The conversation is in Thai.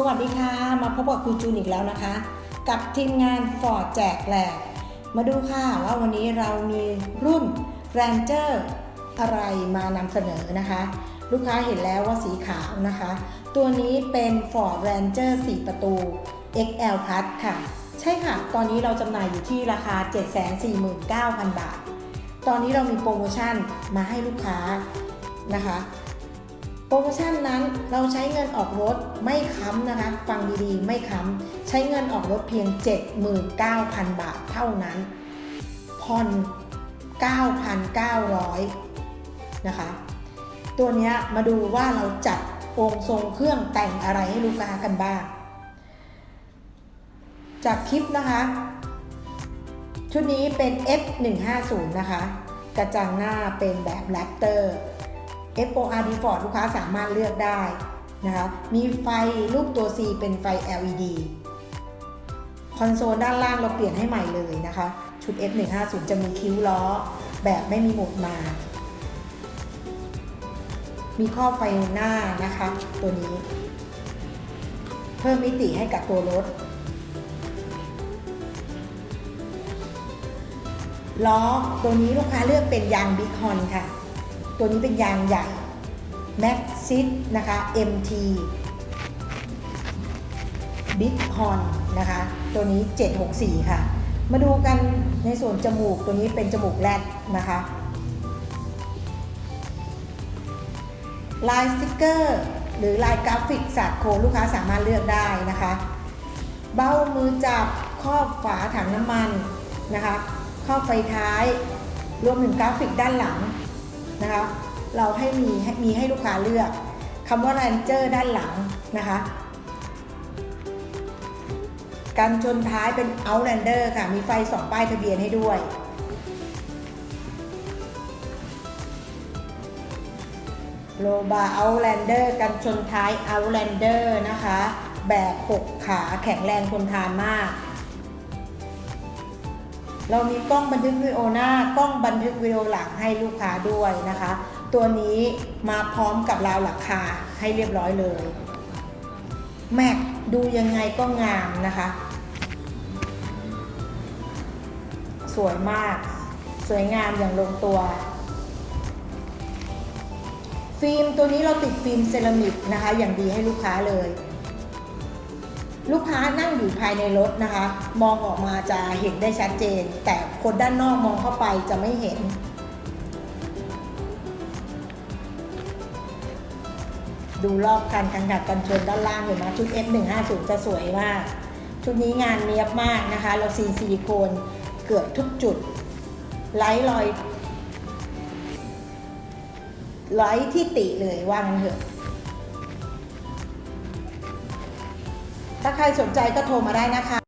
สวัสดีค่ะ มาพบกับครูจูนอีกแล้วนะคะ กับทีมงานฟอร์ดแจกแหลกมาดูค่ะว่าวันนี้เรามีรุ่น Ranger อะไรมานำเสนอนะคะ ลูกค้าเห็นแล้วว่าสีขาวนะคะ ตัวนี้เป็น Ford Ranger 4 ประตู XL Plus ค่ะ ใช่ค่ะ ตอนนี้เราจำหน่ายอยู่ที่ราคา 749,000 บาท ตอนนี้เรามีโปรโมชั่นมาให้ลูกค้านะคะ โปรโมชั่นนั้นเราใช้เงินออกรถไม่ค้ำนะคะ ฟังดีๆ ไม่ค้ำใช้เงินออกรถเพียง 79,000 บาทเท่านั้นผ่อน9,900 นะคะ ตัวนี้มาดูว่าเราจัดองค์ทรงเครื่องแต่งอะไรให้ลูกค้ากันบ้าง จากคลิปนะคะ ชุดนี้เป็น F150 นะคะ กระจังหน้าเป็นแบบแรปเตอร์ FOR Default ลูกค้าสามารถเลือกได้นะคะมีไฟรูปตัว C เป็นไฟ LED คอนโซลด้านล่างเราเปลี่ยนให้ใหม่เลยนะคะ ชุด F150 จะมีคิ้วล้อ แบบไม่มีหมุดมา มีครอบไฟหน้านะคะ ตัวนี้ เพิ่มมิติให้กับตัวรถ ล้อตัวนี้ลูกค้าเลือกเป็นยางบิ๊กฮอนค่ะ ตัวนี้เป็นยางใหญ่ Max s i t นะคะ MT Big Horn นะคะ ตัวนี้ 764 ค่ะ มาดูกันในส่วนจมูกตัวนี้เป็นจมูกแรดนะคะ ลายสติกเกอร์ หรือลายกราฟิกสาดโคลูกค้าสามารถเลือกได้นะคะ เบ้ามือจับครอบฝาถังน้ำมันนะคะครอบไฟท้าย รวมถึงกราฟิกด้านหลัง นะคะ เราให้มีมีให้ลูกค้าเลือกคำว่า Ranger ด้านหลังนะคะ การชนท้ายเป็น Outlander ค่ะ มีไฟสองป้ายทะเบียนให้ด้วย โลบา Outlander กันชนท้าย Outlander นะคะ แบบ 6 ขาแข็งแรงทนทานมาก เรามีกล้องบันทึกวิดีโอหน้ากล้องบันทึกวิดีโอหลังให้ลูกค้าด้วยนะคะ ตัวนี้มาพร้อมกับราวหลังคาให้เรียบร้อยเลยแม็กดูยังไงก็งามนะคะ สวยมาก สวยงามอย่างลงตัว ฟิล์มตัวนี้เราติดฟิล์มเซรามิกนะคะ อย่างดีให้ลูกค้าเลย ลูกค้านั่งอยู่ภายในรถนะคะ มองออกมาจะเห็นได้ชัดเจน แต่คนด้านนอกมองเข้าไปจะไม่เห็น ดูรอบคันกันกัดกันชนด้านล่างเห็นไหมชุด F150 จะสวยมาก ชุดนี้งานเนียบมากนะคะ เราซีนซิลิโคนเกือบทุกจุดไร้รอยไร้ที่ติเลยว่างันเถอะ ถ้าใครสนใจก็โทรมาได้นะคะ